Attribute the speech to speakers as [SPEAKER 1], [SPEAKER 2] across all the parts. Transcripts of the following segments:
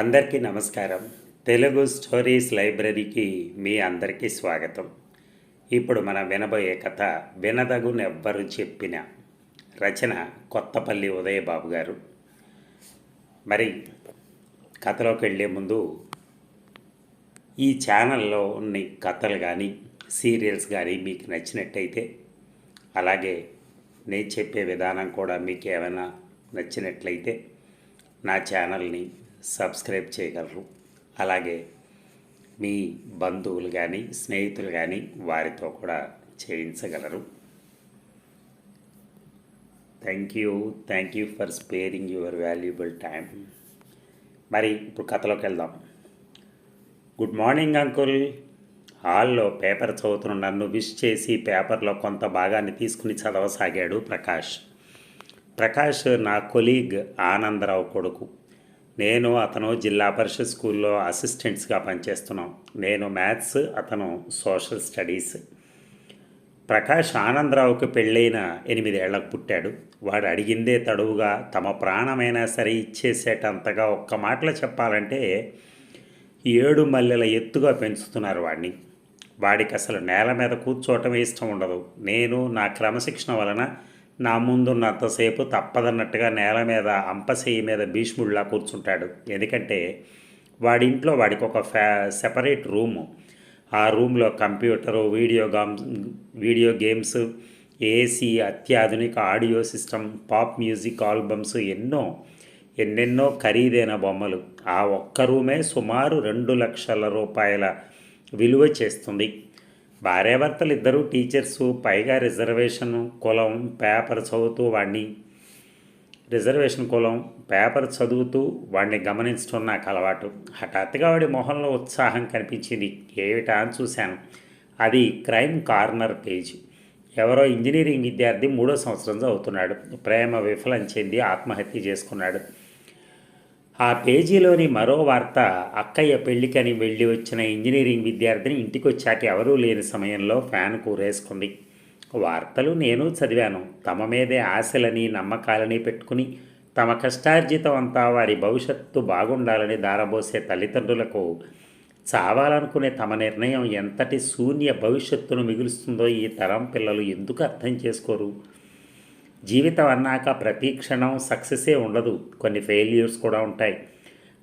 [SPEAKER 1] అందరికీ నమస్కారం. తెలుగు స్టోరీస్ లైబ్రరీకి మీ అందరికీ స్వాగతం. ఇప్పుడు మనం వినబోయే కథ వినదగునెవ్వరు చెప్పిన రచన కొత్తపల్లి ఉదయబాబు గారు. మరి కథలోకి వెళ్ళే ముందు ఈ ఛానల్లో ఉన్న కథలు కానీ సీరియల్స్ కానీ మీకు నచ్చినట్టయితే అలాగే నేను చెప్పే విధానం కూడా మీకు ఏమైనా నచ్చినట్లయితే నా ఛానల్ని సబ్స్క్రైబ్ చేయగలరు. అలాగే మీ బంధువులు కానీ స్నేహితులు కానీ వారితో కూడా చేయించగలరు. Thank you thank you for sparing your valuable time మరి ఇప్పుడు కథలోకి వెళ్దాం. గుడ్ మార్నింగ్ అంకుల్ హాల్లో పేపర్ చదువుతున్న నన్ను విష్ చేసి పేపర్లో కొంత భాగాన్ని తీసుకుని చదవసాగాడు ప్రకాష్. ప్రకాష్ నా కొలీగ్ ఆనందరావు కొడుకు. నేను అతను జిల్లా పరిషత్ స్కూల్లో అసిస్టెంట్స్గా పనిచేస్తున్నాం. నేను మ్యాథ్స్ అతను సోషల్ స్టడీస్. ప్రకాష్ ఆనందరావుకి పెళ్ళైన ఎనిమిదేళ్ళకు పుట్టాడు. వాడు అడిగిందే తడువుగా తమ ప్రాణమైనా సరే ఇచ్చేసేటంతగా ఒక్క మాటలో చెప్పాలంటే ఏడు మల్లెల ఎత్తుగా పెంచుతున్నారు వాడిని. వాడికి అసలు నేల మీద కూర్చోవటమే ఇష్టం ఉండదు. నేను నా క్రమశిక్షణ వలన నా ముందున్నంతసేపు తప్పదన్నట్టుగా నేల మీద అంపసేయి మీద భీష్ముడిలా కూర్చుంటాడు. ఎందుకంటే వాడింట్లో వాడికి ఒక ఫ్యా సెపరేట్ రూము. ఆ రూమ్లో computer video games video games AC అత్యాధునిక audio system pop music albums ఎన్నో ఎన్నెన్నో ఖరీదైన బొమ్మలు. ఆ ఒక్క రూమే సుమారు రెండు లక్షల రూపాయల విలువ చేస్తుంది. భార్యాభర్తలు ఇద్దరు టీచర్సు పైగా రిజర్వేషన్ కులం పేపర్ చదువుతూ వాడిని రిజర్వేషన్ కులం పేపర్ చదువుతూ వాడిని గమనించడం నాకు అలవాటు హఠాత్తుగా వాడి మొహంలో ఉత్సాహం కనిపించింది. ఏమిటా అని చూశాను. అది క్రైమ్ కార్నర్ పేజ్. ఎవరో ఇంజనీరింగ్ విద్యార్థి మూడో సంవత్సరం చదువుతున్నాడు. ప్రేమ విఫలం చెంది ఆత్మహత్య చేసుకున్నాడు. ఆ పేజీలోని మరో వార్త అక్కయ్య పెళ్ళికని వెళ్ళి వచ్చిన ఇంజనీరింగ్ విద్యార్థిని ఇంటికి వచ్చాక ఎవరూ లేని సమయంలో ఫ్యాన్ కూరేసుకుంది. వార్తలు నేను చదివాను. తమ మీదే ఆశలని నమ్మకాలని పెట్టుకుని తమ కష్టార్జితం అంతా వారి భవిష్యత్తు బాగుండాలని దారబోసే తల్లిదండ్రులకు చావాలనుకునే తమ నిర్ణయం ఎంతటి శూన్య భవిష్యత్తును మిగులుస్తుందో ఈ తరం పిల్లలు ఎందుకు అర్థం చేసుకోరు? జీవితం అన్నాక ప్రతి క్షణం సక్సెసే ఉండదు. కొన్ని ఫెయిల్యూర్స్ కూడా ఉంటాయి.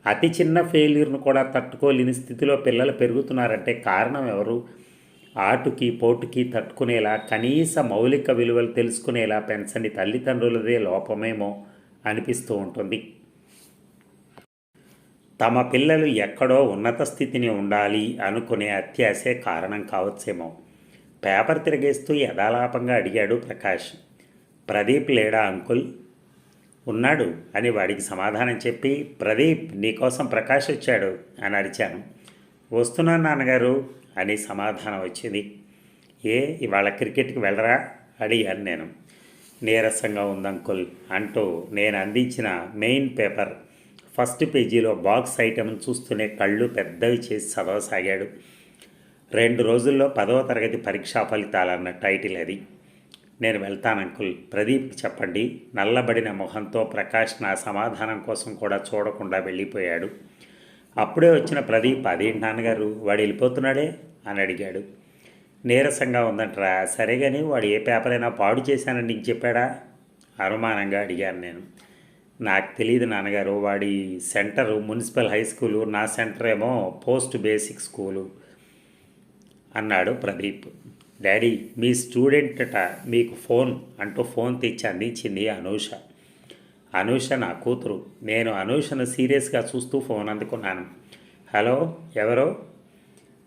[SPEAKER 1] అతి చిన్న ఫెయిల్యూర్ను కూడా తట్టుకోలేని స్థితిలో పిల్లలు పెరుగుతున్నారంటే కారణం ఎవరు? ఆటుకి పోటుకి తట్టుకునేలా కనీస మౌలిక విలువలు తెలుసుకునేలా పెంచని తల్లిదండ్రులదే లోపమేమో అనిపిస్తూ ఉంటుంది. తమ పిల్లలు ఎక్కడో ఉన్నత స్థితిని ఉండాలి అనుకునే అత్యాసే కారణం కావచ్చేమో. పేపర్ తిరిగేస్తూ యథాలాపంగా అడిగాడు ప్రకాష్. ప్రదీప్ లేడా అంకుల్? ఉన్నాడు అని వాడికి సమాధానం చెప్పి ప్రదీప్ నీకోసం ప్రకాష్ వచ్చాడు అని అరిచాను. వస్తున్నాను నాన్నగారు అని సమాధానం వచ్చింది. ఏ ఇవాళ క్రికెట్కి వెళ్ళరా? అడిగాను నేను. నీరసంగా ఉంది అంకుల్ అంటూ నేను అందించిన మెయిన్ పేపర్ ఫస్ట్ పేజీలో బాక్స్ ఐటెం చూస్తూనే కళ్ళు పెద్దవి చేసి చదవసాగాడు. రెండు రోజుల్లో పదవ తరగతి పరీక్షా ఫలితాలన్న టైటిల్ అది. నేను వెళ్తాను అంకుల్. ప్రదీప్ చెప్పండి. నల్లబడిన మొహంతో ప్రకాష్ నా సమాధానం కోసం కూడా చూడకుండా వెళ్ళిపోయాడు. అప్పుడే వచ్చిన ప్రదీప్ అదేంటి నాన్నగారు? వాడు వెళ్ళిపోతున్నాడే? అని అడిగాడు. నీరసంగా ఉందంటరా. సరే కానీ వాడు ఏ పేపర్ అయినా పాడు చేశానని నీకు చెప్పాడా? అనుమానంగా అడిగాను నేను. నాకు తెలియదు నాన్నగారు. వాడి సెంటర్ మున్సిపల్ హై స్కూలు. నా సెంటర్ ఏమో పోస్ట్ బేసిక్ స్కూలు. అన్నాడు ప్రదీప్. డాడీ మీ స్టూడెంట్ మీకు ఫోన్ అంటూ ఫోన్ తెచ్చి అందించింది అనూష. అనూష నా కూతురు. నేను అనూషను సీరియస్గా చూస్తూ ఫోన్ అందుకున్నాను. హలో ఎవరో?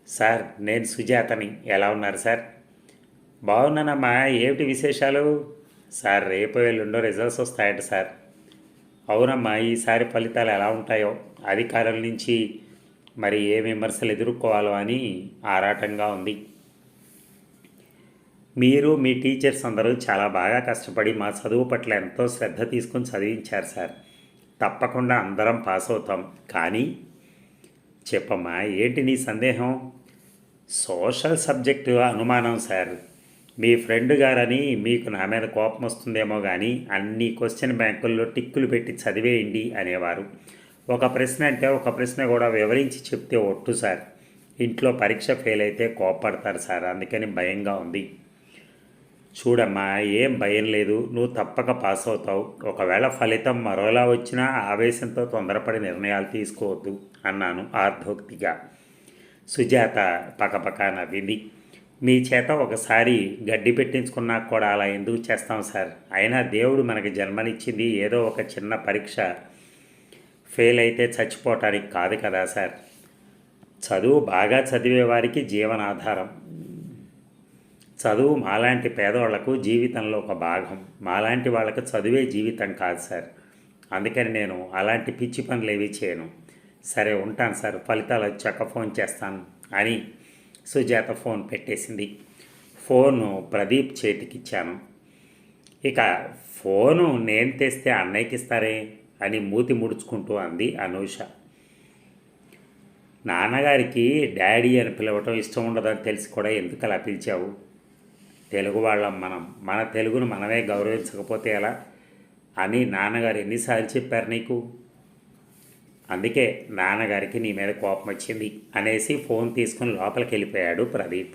[SPEAKER 1] సార్ నేను సుజాతని. ఎలా ఉన్నారు సార్? బాగున్నానమ్మా ఏమిటి విశేషాలు? సార్ రేపు ఎల్లుండో రిజల్ట్స్ వస్తాయట సార్. అవునమ్మా ఈసారి ఫలితాలు ఎలా ఉంటాయో? అధికారుల నుంచి మరి ఏ విమర్శలు ఎదుర్కోవాలో అని ఆరాటంగా ఉంది. మీరు మీ టీచర్స్ అందరూ చాలా బాగా కష్టపడి మా చదువు పట్ల ఎంతో శ్రద్ధ తీసుకొని చదివించారు సార్. తప్పకుండా అందరం పాస్ అవుతాం. కానీ చెప్పమ్మా ఏంటి నీ సందేహం? సోషల్ సబ్జెక్టు అనుమానం సార్. మీ ఫ్రెండ్ గారని మీకు నా మీద కోపం వస్తుందేమో కానీ అన్ని క్వశ్చన్ బ్యాంకుల్లో టిక్కులు పెట్టి చదివేయండి అనేవారు. ఒక ప్రశ్న అంటే ఒక ప్రశ్న కూడా వివరించి చెప్తే ఒట్టు సార్. ఇంట్లో పరీక్ష ఫెయిల్ అయితే కోపడతారు సార్. అందుకని భయంగా ఉంది. చూడమ్మా ఏం భయం లేదు. నువ్వు తప్పక పాస్ అవుతావు. ఒకవేళ ఫలితం మరోలా వచ్చినా ఆవేశంతో తొందరపడి నిర్ణయాలు తీసుకోవద్దు అన్నాను ఆర్థోక్తిగా సుజాత పకపక నవ్వింది. మీ చేత ఒకసారి గడ్డి పెట్టించుకున్నా కూడా అలా ఎందుకు చేస్తాం సార్? అయినా దేవుడు మనకి జన్మనిచ్చింది ఏదో ఒక చిన్న పరీక్ష. ఫెయిల్ అయితే చచ్చిపోవటానికి కాదు కదా సార్? చదువు బాగా చదివే వారికి జీవనాధారం. చదువు మాలాంటి పేదవాళ్ళకు జీవితంలో ఒక భాగం. మాలాంటి వాళ్ళకు చదువే జీవితం కాదు సార్. అందుకని నేను అలాంటి పిచ్చి పనులు ఏవి చేయను. సరే ఉంటాను సార్. ఫలితాలు వచ్చాక ఫోన్ చేస్తాను అని సుజాత ఫోన్ పెట్టేసింది. ఫోను ప్రదీప్ చేతికిచ్చాను ఇక ఫోను నేను తెస్తే అన్నయ్యకి ఇస్తారే అని మూతి ముడుచుకుంటూ అంది అనూష. నాన్నగారికి డాడీ అని పిలవటం ఇష్టం ఉండదని తెలిసి కూడా ఎందుకు అలా పిలిచావు? తెలుగు వాళ్ళం మనం మన తెలుగును మనమే గౌరవించకపోతే ఎలా? అని నాన్నగారు ఎన్నిసార్లు చెప్పారు నీకు? అందుకే నాన్నగారికి నీ మీద కోపం వచ్చింది అనేసి ఫోన్ తీసుకుని లోపలికి వెళ్ళిపోయాడు ప్రదీప్.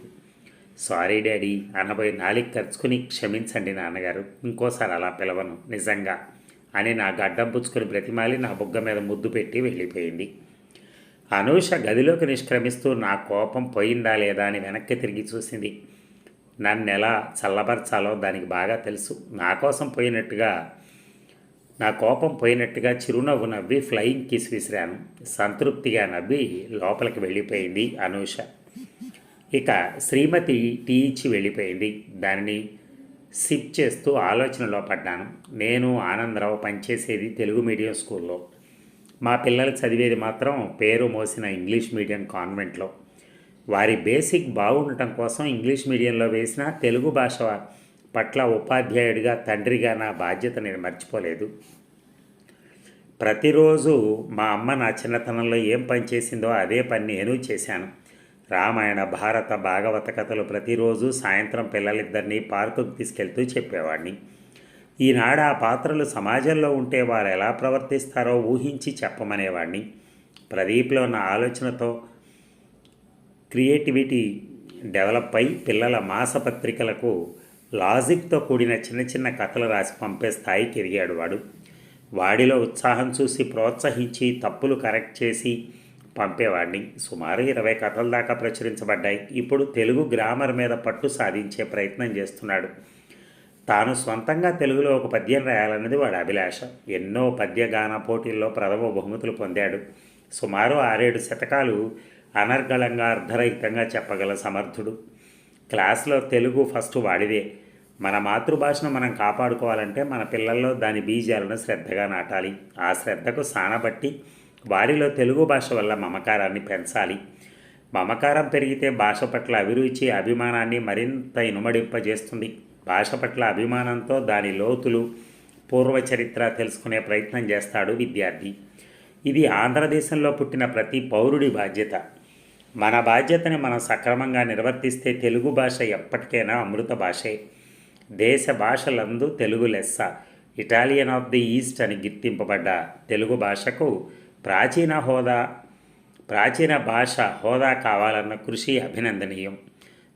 [SPEAKER 1] సారీ డాడీ అనబోయి నాలికి ఖర్చుకుని క్షమించండి నాన్నగారు ఇంకోసారి అలా పిలవను నిజంగా అని నా గడ్డం పుచ్చుకుని బ్రతిమాలి నా బుగ్గ మీద ముద్దు పెట్టి వెళ్ళిపోయింది. అనూష గదిలోకి నిష్క్రమిస్తూ నా కోపం పోయిందా లేదా అని వెనక్కి తిరిగి చూసింది. నన్ను ఎలా చల్లబరచాలో దానికి బాగా తెలుసు. నా కోసం పోయినట్టుగా నా కోపం పోయినట్టుగా చిరునవ్వు నవ్వి ఫ్లయింగ్ కిస్ విసిరాను. సంతృప్తిగా నవ్వి లోపలికి వెళ్ళిపోయింది అనూష. ఇక శ్రీమతి టీ ఇచ్చి వెళ్ళిపోయింది. దానిని సిప్ చేస్తూ ఆలోచనలో పడ్డాను. నేను ఆనందరావు పనిచేసేది తెలుగు మీడియం స్కూల్లో. మా పిల్లలు చదివేది మాత్రం పేరు మోసిన ఇంగ్లీష్ మీడియం కాన్వెంట్లో. వారి బేసిక్ బాగుండటం కోసం ఇంగ్లీష్ మీడియంలో వేసిన తెలుగు భాష పట్ల ఉపాధ్యాయుడిగా తండ్రిగా నా బాధ్యత నేను మర్చిపోలేదు. ప్రతిరోజు మా అమ్మ నా చిన్నతనంలో ఏం పని చేసిందో అదే పని నేను చేశాను. రామాయణ భారత భాగవత కథలు ప్రతిరోజు సాయంత్రం పిల్లలిద్దరినీ పార్కుకు తీసుకెళ్తూ చెప్పేవాడిని ఈనాడు ఆ పాత్రలు సమాజంలో ఉంటే వారు ఎలా ప్రవర్తిస్తారో ఊహించి చెప్పమనేవాడిని ప్రదీప్లో నా ఆలోచనతో క్రియేటివిటీ డెవలప్ అయి పిల్లల మాసపత్రికలకు లాజిక్తో కూడిన చిన్న చిన్న కథలు రాసి పంపే స్థాయికి ఎదిగాడు వాడు. వాడిలో ఉత్సాహం చూసి ప్రోత్సహించి తప్పులు కరెక్ట్ చేసి పంపేవాడిని. సుమారు ఇరవై కథల దాకా ప్రచురించబడ్డాయి. ఇప్పుడు తెలుగు గ్రామర్ మీద పట్టు సాధించే ప్రయత్నం చేస్తున్నాడు. తాను సొంతంగా తెలుగులో ఒక పద్యం రాయాలన్నది వాడి అభిలాష. ఎన్నో పద్యగాన పోటీల్లో ప్రథమ బహుమతులు పొందాడు. సుమారు ఆరేడు శతకాలు అనర్గళంగా అర్ధరహితంగా చెప్పగల సమర్థుడు. క్లాస్లో తెలుగు ఫస్ట్ వాడిదే. మన మాతృభాషను మనం కాపాడుకోవాలంటే మన పిల్లల్లో దాని బీజాలను శ్రద్ధగా నాటాలి. ఆ శ్రద్ధకు సానబట్టి వారిలో తెలుగు భాష వల్ల మమకారాన్ని పెంచాలి. మమకారం పెరిగితే భాష పట్ల అభిరుచి అభిమానాన్ని మరింత ఇనుమడింపజేస్తుంది. భాష పట్ల అభిమానంతో దాని లోతులు పూర్వ చరిత్ర తెలుసుకునే ప్రయత్నం చేస్తాడు విద్యార్థి. ఇది ఆంధ్రదేశంలో పుట్టిన ప్రతి పౌరుడి బాధ్యత. మన బాధ్యతని మనం సక్రమంగా నిర్వర్తిస్తే తెలుగు భాష ఎప్పటికైనా అమృత భాషే. దేశ భాషలందు తెలుగు లెస్స. ఇటాలియన్ ఆఫ్ ది ఈస్ట్ అని గుర్తింపబడ్డ తెలుగు భాషకు ప్రాచీన హోదా ప్రాచీన భాష హోదా కావాలన్న కృషి అభినందనీయం.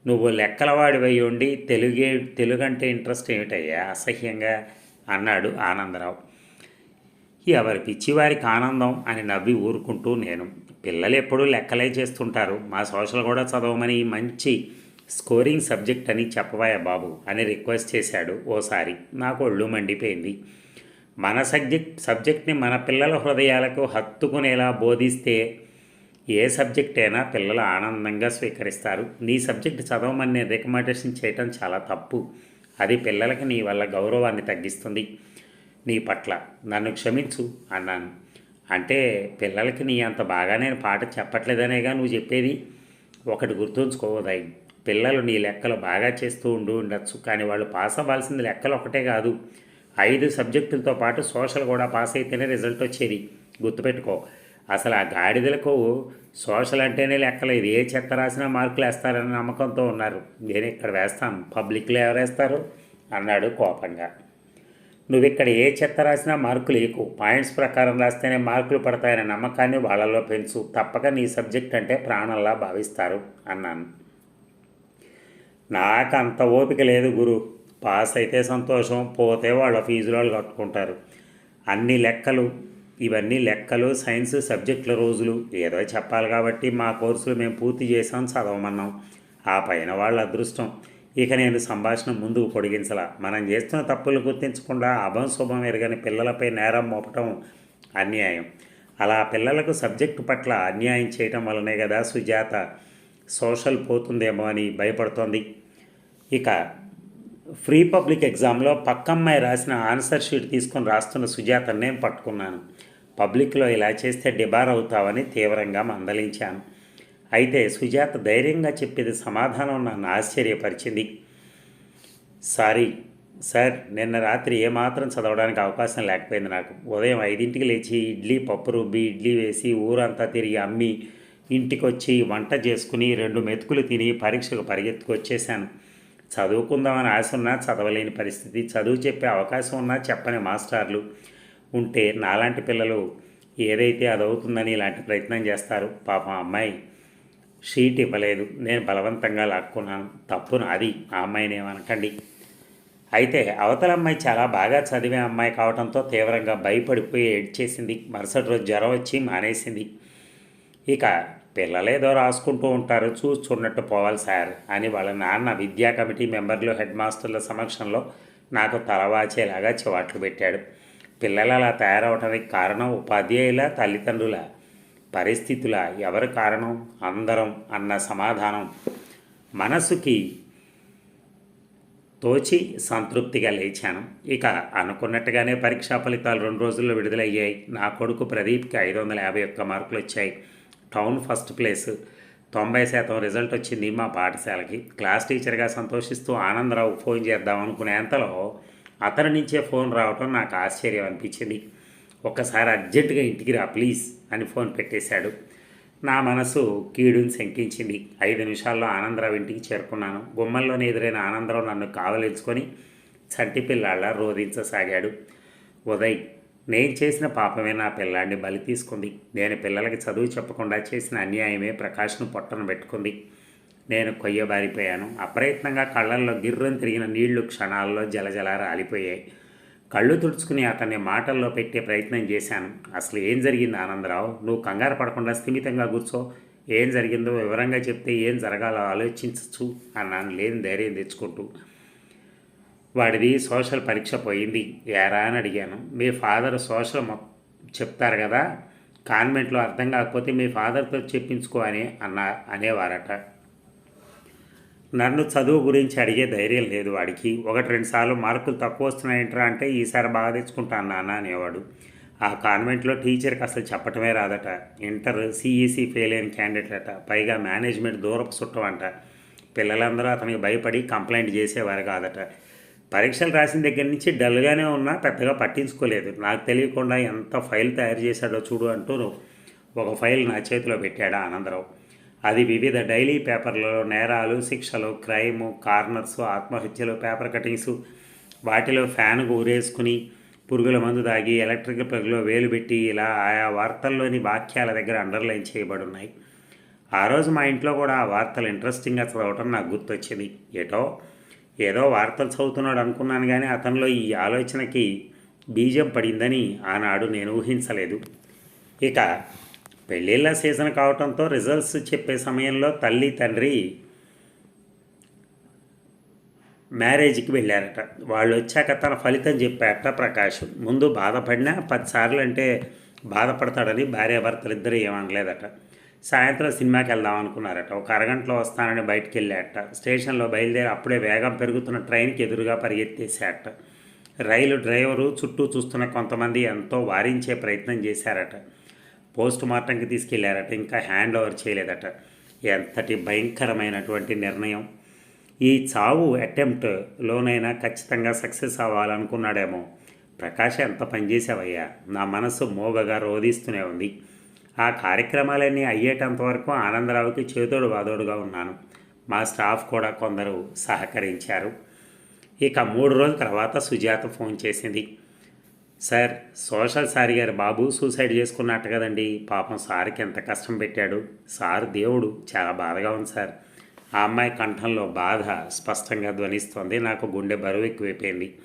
[SPEAKER 1] నువ్వు లెక్కలవాడివై ఉండి తెలుగే తెలుగంటే ఇంట్రెస్ట్ ఏమిటయ్యా? అసహ్యంగా? అన్నాడు ఆనందరావు. ఎవరి పిచ్చివారికి ఆనందం అని నవ్వి ఊరుకుంటూ నేను. పిల్లలు ఎప్పుడూ లెక్కలే చేస్తుంటారు. మా సోషల్ కూడా చదవమని మంచి స్కోరింగ్ సబ్జెక్ట్ అని చెప్పవాయా బాబు అని రిక్వెస్ట్ చేశాడు ఓసారి. నాకు ఒళ్ళు మండిపోయింది. మన సబ్జెక్ట్ సబ్జెక్ట్ని మన పిల్లల హృదయాలకు హత్తుకునేలా బోధిస్తే ఏ సబ్జెక్ట్ అయినా పిల్లలు ఆనందంగా స్వీకరిస్తారు. నీ సబ్జెక్ట్ చదవమని నేను రికమెండేషన్ చేయటం చాలా తప్పు. అది పిల్లలకి నీ వల్ల గౌరవాన్ని తగ్గిస్తుంది. నీ పట్ల నన్ను క్షమించు అన్నాను. అంటే పిల్లలకి నీ అంత బాగా నేను పాట చెప్పట్లేదనేగా నువ్వు చెప్పేది. ఒకటి గుర్తుంచుకోవదాయి పిల్లలు నీ లెక్కలు బాగా చేస్తూ ఉండు ఉండొచ్చు కానీ వాళ్ళు పాస్ అవ్వాల్సింది లెక్కలు ఒకటే కాదు. ఐదు సబ్జెక్టులతో పాటు సోషల్ కూడా పాస్ అయితేనే రిజల్ట్ వచ్చేది. గుర్తుపెట్టుకో అసలు ఆ గాడిదలకు సోషల్ అంటేనే లెక్కలేదు ఏ చెత్త రాసినా మార్కులు వేస్తారని నమ్మకంతో ఉన్నారు. నేను ఇక్కడ వేస్తాను. పబ్లిక్లో ఎవరు వేస్తారు? అన్నాడు కోపంగా. నువ్వు ఇక్కడ ఏ చెత్త రాసినా మార్కులు ఎక్కువ. పాయింట్స్ ప్రకారం రాస్తేనే మార్కులు పడతాయనే నమ్మకాన్ని వాళ్ళలో పెంచు. తప్పక నీ సబ్జెక్ట్ అంటే ప్రాణంలా భావిస్తారు అన్నాను. నాకు అంత ఓపిక లేదు గురు. పాస్ అయితే సంతోషం పోతే వాళ్ళ ఫీజులు వాళ్ళు కట్టుకుంటారు. అన్ని లెక్కలు ఇవన్నీ లెక్కలు సైన్స్ సబ్జెక్టుల రోజులు. ఏదో చెప్పాలి కాబట్టి మా కోర్సులు మేము పూర్తి చేసాం చదవమన్నాం. ఆ పైన వాళ్ళ అదృష్టం. ఇక నేను సంభాషణ ముందుకు పొడిగించలా. మనం చేస్తున్న తప్పులు గుర్తించకుండా అభం శుభం ఎరగని పిల్లలపై నేరం మోపటం అన్యాయం. అలా పిల్లలకు సబ్జెక్టు పట్ల అన్యాయం చేయటం వలనే కదా సుజాత సోషల్ పోతుందేమో అని భయపడుతోంది. ఇక ఫ్రీ పబ్లిక్ ఎగ్జామ్లో పక్కమ్మాయి రాసిన ఆన్సర్ షీట్ తీసుకొని రాస్తున్న సుజాతను నేను పట్టుకున్నాను. పబ్లిక్లో ఇలా చేస్తే డిబార్ అవుతావని తీవ్రంగా మందలించాను. అయితే సుజాత ధైర్యంగా చెప్పేది సమాధానం నన్ను ఆశ్చర్యపరిచింది. సారీ సార్ నిన్న రాత్రి ఏమాత్రం చదవడానికి అవకాశం లేకపోయింది నాకు. ఉదయం ఐదింటికి లేచి ఇడ్లీ పప్పు రుబ్బి ఇడ్లీ వేసి ఊరంతా తిరిగి అమ్మి ఇంటికి వచ్చి వంట చేసుకుని రెండు మెతుకులు తిని పరీక్షకు పరిగెత్తుకు వచ్చేసాను చదువుకుందామని ఆశ ఉన్నా చదవలేని పరిస్థితి. చదువు చెప్పే అవకాశం ఉన్నా చెప్పని మాస్టర్లు ఉంటే నాలాంటి పిల్లలు ఏదైతే అది అవుతుందని ఇలాంటి ప్రయత్నం చేస్తారు. పాపం అమ్మాయి షీట్ ఇవ్వలేదు. నేను బలవంతంగా లాక్కున్నాను. తప్పు నాది. ఆ అమ్మాయినేమనకండి అయితే అవతల అమ్మాయి చాలా బాగా చదివే అమ్మాయి కావడంతో తీవ్రంగా భయపడిపోయి ఏడ్చేసింది. మరుసటి రోజు జ్వరం వచ్చి మానేసింది. ఇక పిల్లలేదో రాసుకుంటూ ఉంటారు. చూస్తున్నట్టు పోవాలి సార్ అని వాళ్ళ నాన్న విద్యా కమిటీ మెంబర్లు హెడ్ మాస్టర్ల సమక్షంలో నాకు తలవాచేలాగా చివాట్లు పెట్టాడు. పిల్లలు అలా తయారవడానికి కారణం ఉపాధ్యాయుల తల్లిదండ్రుల పరిస్థితుల ఎవరు కారణం? అందరం అన్న సమాధానం మనసుకి తోచి సంతృప్తిగా లేచాను. ఇక అనుకున్నట్టుగానే పరీక్షా ఫలితాలు రెండు రోజుల్లో విడుదలయ్యాయి. నా కొడుకు ప్రదీప్కి ఐదు వందల యాభై ఒక్క మార్కులు వచ్చాయి. Town first place. తొంభై శాతం రిజల్ట్ వచ్చింది మా పాఠశాలకి. క్లాస్ టీచర్గా సంతోషిస్తూ ఆనందరావు ఫోన్ చేద్దాం అనుకునేంతలో అతని నుంచే ఫోన్ రావటం నాకు ఆశ్చర్యం అనిపించింది. ఒక్కసారి అర్జెంటుగా ఇంటికి రా ప్లీజ్ అని ఫోన్ పెట్టేశాడు. నా మనసు కీడుని శంకించింది. ఐదు నిమిషాల్లో ఆనందరావు ఇంటికి చేరుకున్నాను. గుమ్మల్లోనే ఎదురైన ఆనందరావు నన్ను కావలించుకొని చంటి పిల్లాళ్ళ రోధించసాగాడు. ఉదయ్ నేను చేసిన పాపమే నా పిల్లాడిని బలి తీసుకుంది. నేను పిల్లలకి చదువు చెప్పకుండా చేసిన అన్యాయమే ప్రకాష్ను పొట్టను పెట్టుకుంది. నేను కొయ్యబారిపోయాను. అప్రయత్నంగా కళ్ళల్లో గిర్రం తిరిగిన నీళ్ళు క్షణాల్లో జలజల రాలిపోయాయి. కళ్ళు తుడుచుకుని అతన్ని మాటల్లో పెట్టే ప్రయత్నం చేశాను. అసలు ఏం జరిగింది ఆనందరావు? నువ్వు కంగారు పడకుండా స్థిమితంగా కూర్చో. ఏం జరిగిందో వివరంగా చెప్తే ఏం జరగాలో ఆలోచించచ్చు అన్నాను లేని ధైర్యం తెచ్చుకుంటూ. వాడిది సోషల్ పరీక్ష పోయింది. ఎరా అని అడిగాను. మీ ఫాదర్ సోషల్ చెప్తారు కదా? కాన్వెంట్లో అర్థం కాకపోతే మీ ఫాదర్తో చెప్పించుకో అని అన్న అనేవారట. నన్ను చదువు గురించి అడిగే ధైర్యం లేదు వాడికి. ఒకటి రెండు సార్లు మార్కులు తక్కువ వస్తున్నాయంటారా అంటే ఈసారి బాగా తెచ్చుకుంటాను నాన్న అనేవాడు. ఆ కాన్వెంట్లో టీచర్కి అసలు చెప్పటమే రాదట. ఇంటర్ సిఈసి ఫెయిల్ అయిన క్యాండిడేట్ అట పైగా మేనేజ్మెంట్ దూరపు చుట్టమంట పిల్లలందరూ అతనికి భయపడి కంప్లైంట్ చేసేవారు కాదట. పరీక్షలు రాసిన దగ్గర నుంచి డల్గానే ఉన్నా పెద్దగా పట్టించుకోలేదు. నాకు తెలియకుండా ఎంత ఫైల్ తయారు చేశాడో చూడు అంటూ ఒక ఫైల్ నా చేతిలో పెట్టాడు ఆనందరావు. అది వివిధ డైలీ పేపర్లలో నేరాలు శిక్షలు క్రైము కార్నర్స్ ఆత్మహత్యలు పేపర్ కటింగ్స్ వాటిలో ఫ్యాన్ ఊరేసుకుని పురుగుల మందు దాగి ఎలక్ట్రిక్ ప్లగ్లో వేలు పెట్టి ఇలా ఆయా వార్తల్లోని వాక్యాల దగ్గర అండర్లైన్ చేయబడున్నాయి. ఆ రోజు మా ఇంట్లో కూడా ఆ వార్తలు ఇంట్రెస్టింగ్గా చదవటం నాకు గుర్తొచ్చింది. ఏటో? ఏదో వార్తలు చదువుతున్నాడు అనుకున్నాను కానీ అతనిలో ఈ ఆలోచనకి బీజం పడిందని ఆనాడు నేను ఊహించలేదు. ఇక పెళ్ళిళ్ళ సీజన్ కావడంతో రిజల్ట్స్ చెప్పే సమయంలో తల్లి తండ్రి మ్యారేజ్కి వెళ్ళారట. వాళ్ళు వచ్చాక తన ఫలితం చెప్పారట ప్రకాష్. ముందు బాధపడినా పదిసార్లు అంటే బాధపడతాడని భార్యాభర్తలు ఇద్దరు ఏమనలేదట సాయంత్రం సినిమాకి వెళ్దాం అనుకున్నారట. ఒక అరగంటలో వస్తానని బయటికి వెళ్ళాట స్టేషన్లో బయలుదేరి అప్పుడే వేగం పెరుగుతున్న ట్రైన్కి ఎదురుగా పరిగెత్తేశాట రైలు డ్రైవరు చుట్టూ చూస్తున్న కొంతమంది ఎంతో వారించే ప్రయత్నం చేశారట. పోస్ట్ మార్టంకి తీసుకెళ్ళారట. ఇంకా హ్యాండ్ ఓవర్ చేయలేదట. ఎంతటి భయంకరమైనటువంటి నిర్ణయం. ఈ చావు అటెంప్ట్లోనైనా ఖచ్చితంగా సక్సెస్ అవ్వాలనుకున్నాడేమో. ప్రకాష్ ఎంత పనిచేసావయ్యా నా మనసు మోగగా రోధిస్తూనే ఉంది. ఆ కార్యక్రమాలన్నీ అయ్యేటంత వరకు ఆనందరావుకి చేతోడు వాదోడుగా ఉన్నాను. మా స్టాఫ్ కూడా కొందరు సహకరించారు. ఇక మూడు రోజుల తర్వాత సుజాత ఫోన్ చేసింది. సార్ సోషల్ సార్ గారి బాబు సూసైడ్ చేసుకున్నట్టు కదండి. పాపం సార్కి ఎంత కష్టం పెట్టాడు. సార్ దేవుడు చాలా బాధగా ఉంది సార్. ఆ అమ్మాయి కంఠంలో బాధ స్పష్టంగా ధ్వనిస్తోంది. నాకు గుండె బరువు ఎక్కువైపోయింది.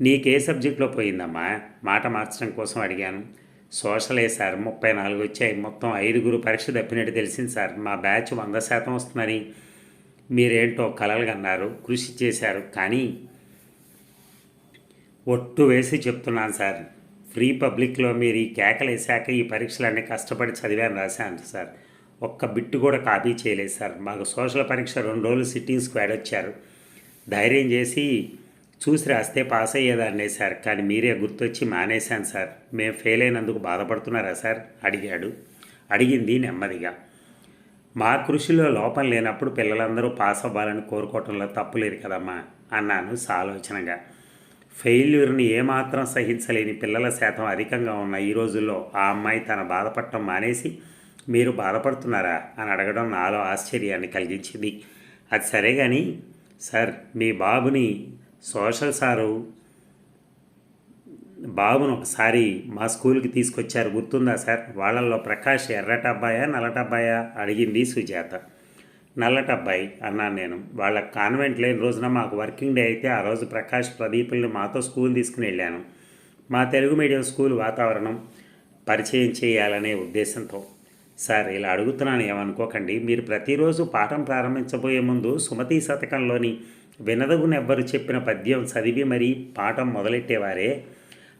[SPEAKER 1] నీకే సబ్జెక్ట్లో పోయిందమ్మా? మాట మార్చడం కోసం అడిగాను. సోషలే సార్? ముప్పై నాలుగు వచ్చాయి. మొత్తం ఐదుగురు పరీక్ష తప్పినట్టు తెలిసింది సార్. మా బ్యాచ్ వంద శాతం వస్తుందని మీరేంటో కలలుగన్నారు. కృషి చేశారు. కానీ ఒట్టు వేసి చెప్తున్నాను సార్. ఫ్రీ పబ్లిక్లో మీరు ఈ కేకలేసాక ఈ పరీక్షలన్నీ కష్టపడి చదివాను రాశాను సార్. ఒక్క బిట్టు కూడా కాపీ చేయలేదు సార్. మాకు సోషల్ పరీక్ష రెండు రోజులు సిట్టింగ్ స్క్వాడ్ వచ్చారు. ధైర్యం చేసి చూసి రాస్తే పాస్ అయ్యేదాన్నే సార్. కానీ మీరే గుర్తొచ్చి మానేశాను సార్. మేము ఫెయిల్ అయినందుకు బాధపడుతున్నారా సార్? అడిగాడు. అడిగింది నెమ్మదిగా. మా కృషిలో లోపం లేనప్పుడు పిల్లలందరూ పాస్ అవ్వాలని కోరుకోవటంలో తప్పులేదు కదమ్మా అన్నాను సాలోచనగా. ఫెయిల్యూర్ని ఏమాత్రం సహించలేని పిల్లల శాతం అధికంగా ఉన్న ఈ రోజుల్లో ఆ అమ్మాయి తన బాధపడటం మానేసి మీరు బాధపడుతున్నారా? అని అడగడం నాలో ఆశ్చర్యాన్ని కలిగించింది. అది సరే కానీ సార్ మీ బాబుని సోషల్ సారు బాబును ఒకసారి మా స్కూల్కి తీసుకొచ్చారు. గుర్తుందా సార్? వాళ్ళల్లో ప్రకాష్ ఎర్రటబ్బాయా నల్లటబ్బాయా? అడిగింది సుజాత. నల్లటబ్బాయి అన్నాను నేను. వాళ్ళ కాన్వెంట్ లేని రోజున మాకు వర్కింగ్ డే అయితే ఆ రోజు ప్రకాష్ ప్రదీపుల్ని మాతో స్కూల్ తీసుకుని వెళ్ళాను. మా తెలుగు మీడియం స్కూల్ వాతావరణం పరిచయం చేయాలనే ఉద్దేశంతో. సార్ ఇలా అడుగుతున్నాను ఏమనుకోకండి. మీరు ప్రతిరోజు పాఠం ప్రారంభించబోయే ముందు సుమతి శతకంలోని వినదగునెవ్వరు చెప్పిన పద్యం చదివి మరీ పాఠం మొదలెట్టేవారే.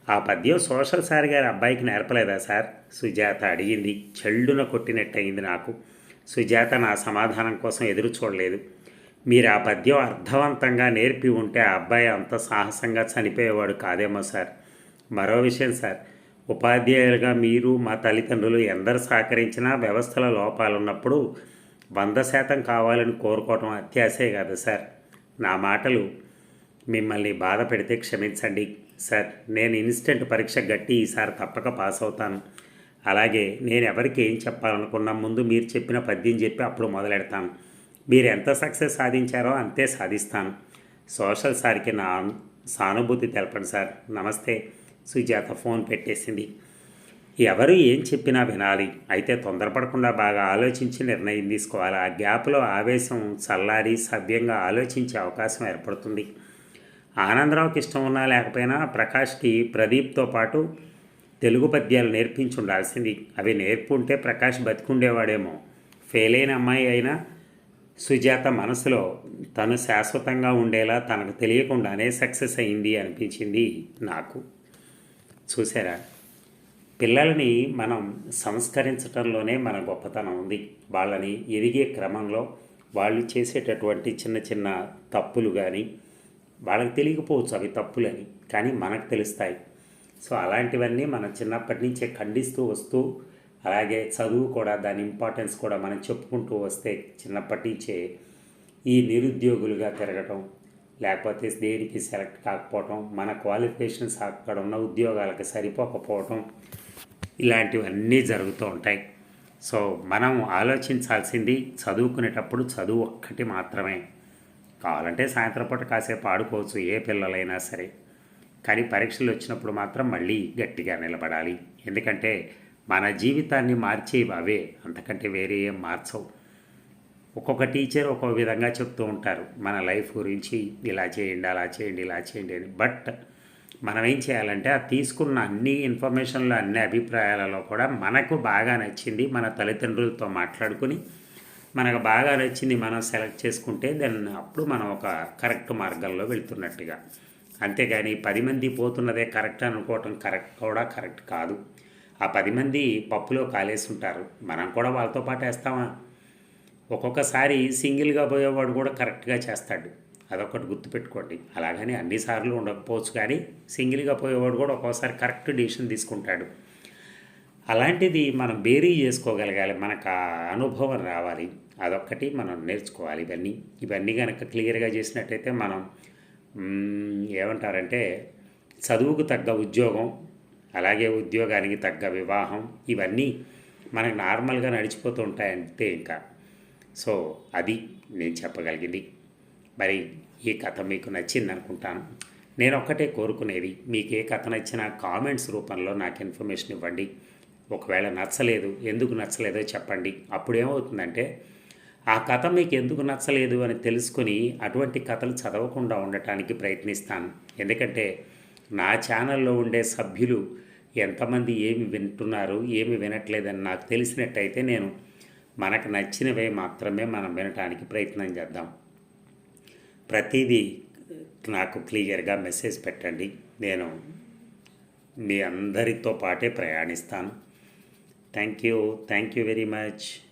[SPEAKER 1] ఆ పద్యం సోషల్ సార్ గారి అబ్బాయికి నేర్పలేదా సార్? సుజాత అడిగింది. చెల్లున కొట్టినట్టయింది నాకు. సుజాత నా సమాధానం కోసం ఎదురు చూడలేదు. మీరు ఆ పద్యం అర్థవంతంగా నేర్పి ఉంటే ఆ అబ్బాయి అంత సాహసంగా చనిపోయేవాడు కాదేమో సార్. మరో విషయం సార్. ఉపాధ్యాయులుగా మీరు మా తల్లిదండ్రులు ఎందరు సహకరించినా వ్యవస్థల లోపాలున్నప్పుడు వంద శాతం కావాలని కోరుకోవటం అత్యాసే కాదు సార్. నా మాటలు మిమ్మల్ని బాధ పెడితే క్షమించండి సార్. నేను ఇన్స్టెంట్ పరీక్ష గట్టి ఈసారి తప్పక పాస్ అవుతాను. అలాగే నేను ఎవరికి ఏం చెప్పాలనుకున్నా ముందు మీరు చెప్పిన పద్యం చెప్పి అప్పుడు మొదలెడతాను. మీరు ఎంత సక్సెస్ సాధించారో అంతే సాధిస్తాను. సోషల్ సార్కి నా సానుభూతి తెలపండి సార్. నమస్తే. సుజాత ఫోన్ పెట్టేసింది. ఎవరు ఏం చెప్పినా వినాలి. అయితే తొందరపడకుండా బాగా ఆలోచించి నిర్ణయం తీసుకోవాలి. ఆ గ్యాప్లో ఆవేశం చల్లారి సవ్యంగా ఆలోచించే అవకాశం ఏర్పడుతుంది. ఆనందరావుకి ఇష్టం ఉన్నా లేకపోయినా ప్రకాష్కి ప్రదీప్తో పాటు తెలుగు పద్యాలు నేర్పించి ఉండాల్సింది అవి నేర్పుంటే ప్రకాష్ బతికుండేవాడేమో. ఫెయిల్ అయిన అమ్మాయి అయినా సుజాత మనసులో తను శాశ్వతంగా ఉండేలా తనకు తెలియకుండానే సక్సెస్ అయింది అనిపించింది నాకు. చూసారా? పిల్లల్ని మనం సంస్కరించడంలోనే మన గొప్పతనం ఉంది. వాళ్ళని ఎదిగే క్రమంలో వాళ్ళు చేసేటటువంటి చిన్న చిన్న తప్పులు కానీ వాళ్ళకి తెలియకపోవచ్చు అవి తప్పులని కానీ మనకు తెలుస్తాయి. సో అలాంటివన్నీ మనం చిన్నప్పటి నుంచే ఖండిస్తూ వస్తూ అలాగే చదువు కూడా దాని ఇంపార్టెన్స్ కూడా మనం చెప్పుకుంటూ వస్తే చిన్నప్పటి నుంచే ఈ నిరుద్యోగులుగా తిరగటం లేకపోతే దేనికి సెలెక్ట్ కాకపోవటం మన క్వాలిఫికేషన్స్ అక్కడ ఉన్న ఉద్యోగాలకు సరిపోకపోవటం ఇలాంటివన్నీ జరుగుతూ ఉంటాయి. సో మనం ఆలోచించాల్సింది చదువుకునేటప్పుడు చదువు ఒక్కటి మాత్రమే. కావాలంటే సాయంత్రం పూట కాసేపు ఆడుకోవచ్చు ఏ పిల్లలైనా సరే. కానీ పరీక్షలు వచ్చినప్పుడు మాత్రం మళ్ళీ గట్టిగా నిలబడాలి. ఎందుకంటే మన జీవితాన్ని మార్చేవి అవే అంతకంటే వేరే ఏం మార్చవు. ఒక్కొక్క టీచర్ ఒక్కొక్క విధంగా చెప్తూ ఉంటారు మన లైఫ్ గురించి ఇలా చేయండి అలా చేయండి ఇలా చేయండి అని. బట్ మనం ఏం చేయాలంటే ఆ తీసుకున్న అన్ని ఇన్ఫర్మేషన్లో అన్ని అభిప్రాయాలలో కూడా మనకు బాగా నచ్చింది మన తల్లిదండ్రులతో మాట్లాడుకుని మనకు బాగా నచ్చింది మనం సెలెక్ట్ చేసుకుంటే దెన్ అప్పుడు మనం ఒక కరెక్ట్ మార్గంలో వెళ్తున్నట్టుగా. అంతేగాని పది మంది పోతున్నదే కరెక్ట్ అనుకోవటం కరెక్ట్ కూడా కరెక్ట్ కాదు. ఆ పది మంది పప్పులో కాలేసి ఉంటారు మనం కూడా వాళ్ళతో పాటు వేస్తామా? ఒక్కొక్కసారి సింగిల్గా పోయేవాడు కూడా కరెక్ట్గా చేస్తాడు. అదొకటి గుర్తుపెట్టుకోండి. అలాగని అన్నిసార్లు ఉండకపోవచ్చు కానీ సింగిల్గా పోయేవాడు కూడా ఒక్కోసారి కరెక్ట్ డిసిషన్ తీసుకుంటాడు. అలాంటిది మనం బేరీ చేసుకోగలగాలి. మనకు ఆ అనుభవం రావాలి. అదొక్కటి మనం నేర్చుకోవాలి ఇవన్నీ. ఇవన్నీ కనుక క్లియర్గా చేసినట్టయితే మనం ఏమంటారంటే చదువుకు తగ్గ ఉద్యోగం అలాగే ఉద్యోగానికి తగ్గ వివాహం ఇవన్నీ మనకు నార్మల్గా నడిచిపోతూ ఉంటాయంటే ఇంకా. సో అది నేను చెప్పగలిగింది. మరి ఈ కథ మీకు నచ్చింది అనుకుంటాను నేను ఒక్కటే కోరుకునేది మీకు ఏ కథ నచ్చినా కామెంట్స్ రూపంలో నాకు ఇన్ఫర్మేషన్ ఇవ్వండి. ఒకవేళ నచ్చలేదు ఎందుకు నచ్చలేదో చెప్పండి. అప్పుడు ఏమవుతుందంటే ఆ కథ మీకు ఎందుకు నచ్చలేదు అని తెలుసుకొని అటువంటి కథలు చదవకుండా ఉండటానికి ప్రయత్నిస్తాను. ఎందుకంటే నా ఛానల్లో ఉండే సభ్యులు ఎంతమంది ఏమి వింటున్నారు ఏమి వినట్లేదని నాకు తెలిసినట్టయితే నేను మనకు నచ్చినవే మాత్రమే మనం వినటానికి ప్రయత్నం చేద్దాం. ప్రతిదీ నాకు క్లియర్గా మెసేజ్ పెట్టండి. నేను మీ అందరితో పాటే ప్రయాణిస్తాను. Thank you. Thank you very much.